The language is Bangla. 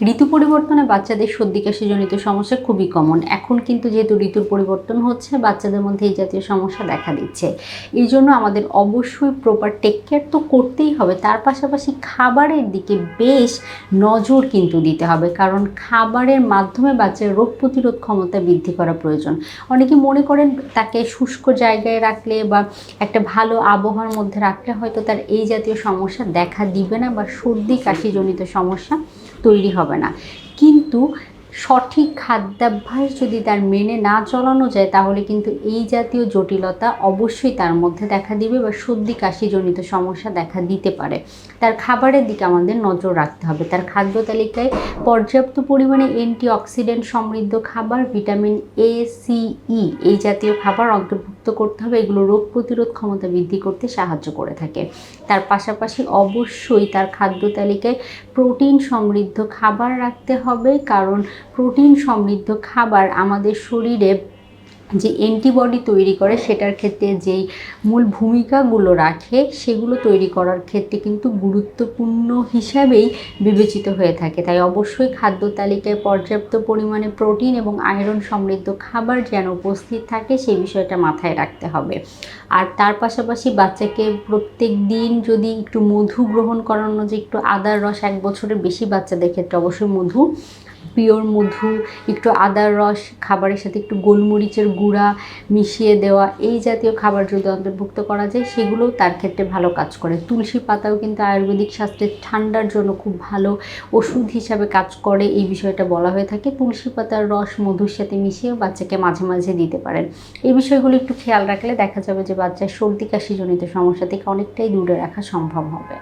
ঋতু পরিবর্তনে বাচ্চাদের সর্দি, কাশিজনিত সমস্যা খুবই কমন এখন কিন্তু যেহেতু ঋতুর পরিবর্তন হচ্ছে, বাচ্চাদের মধ্যে এই জাতীয় সমস্যা দেখা দিচ্ছে। এই জন্য আমাদের অবশ্যই প্রপার টেক কেয়ার তো করতেই হবে। তার পাশাপাশি খাবারের দিকে বেশ নজর কিন্তু দিতে হবে। কারণ খাবারের মাধ্যমে বাচ্চার রোগ প্রতিরোধ ক্ষমতা বৃদ্ধি করা প্রয়োজন। অনেকে মনে করেন তাকে শুষ্ক জায়গায় রাখলে বা একটা ভালো আবহাওয়ার মধ্যে রাখলে হয়তো তার এই জাতীয় সমস্যা দেখা দিবে না বা সর্দি, কাশিজনিত সমস্যা তৈরি হবে। না। কিন্তু সঠিক খাদ্যাভ্যাস যদি তার মেনে না চলানো যায়, তাহলে কিন্তু এই জাতীয় জটিলতা অবশ্যই তার মধ্যে দেখা দিবে বা সর্দি, কাশিজনিত সমস্যা দেখা দিতে পারে। তার খাবারের দিকে আমাদের নজর রাখতে হবে। তার খাদ্য তালিকায় পর্যাপ্ত পরিমাণে অ্যান্টিঅক্সিডেন্ট সমৃদ্ধ খাবার ভিটামিন এ সি ই এই জাতীয় খাবার অন্তর্ভুক্ত করতে হবে, এগুলো রোগ প্রতিরোধ ক্ষমতা বৃদ্ধি করতে সাহায্য করে থাকে। তার পাশাপাশি অবশ্যই তার খাদ্য তালিকায় প্রোটিন সমৃদ্ধ খাবার রাখতে হবে, কারণ প্রোটিন সমৃদ্ধ খাবার আমাদের শরীরে যে অ্যান্টিবডি তৈরি করে, সেটার ক্ষেত্রে যেই মূল ভূমিকাগুলো রাখে, সেগুলো তৈরি করার ক্ষেত্রে কিন্তু গুরুত্বপূর্ণ হিসাবেই বিবেচিত হয়ে থাকে। তাই অবশ্যই খাদ্য তালিকায় পর্যাপ্ত পরিমাণে প্রোটিন এবং আয়রন সমৃদ্ধ খাবার যেন উপস্থিত থাকে সেই বিষয়টা মাথায় রাখতে হবে। আর তার পাশাপাশি বাচ্চাকে প্রত্যেক দিন যদি একটু মধু গ্রহণ করানো, যে একটু আদার রস এক বছরের বেশি বাচ্চাদের ক্ষেত্রে অবশ্যই মধু পিওর মধু, একটু আদার রস, খাবারের সাথে একটু গোলমরিচের গুঁড়া মিশিয়ে দেওয়া, এই জাতীয় খাবার যদি অন্তর্ভুক্ত করা যায়, সেগুলোও তার ক্ষেত্রে ভালো কাজ করে। তুলসী পাতাও কিন্তু আয়ুর্বেদিক শাস্ত্রে ঠান্ডার জন্য খুব ভালো ওষুধ হিসাবে কাজ করে, এই বিষয়টা বলা হয়ে থাকে। তুলসী পাতার রস, মধুর সাথে মিশিয়ে বাচ্চাকে মাঝে মাঝে দিতে পারেন। এই বিষয়গুলো একটু খেয়াল রাখলে দেখা যাবে যে বাচ্চার সর্দি, কাশিজনিত সমস্যা থেকে অনেকটাই দূরে রাখা সম্ভব হবে।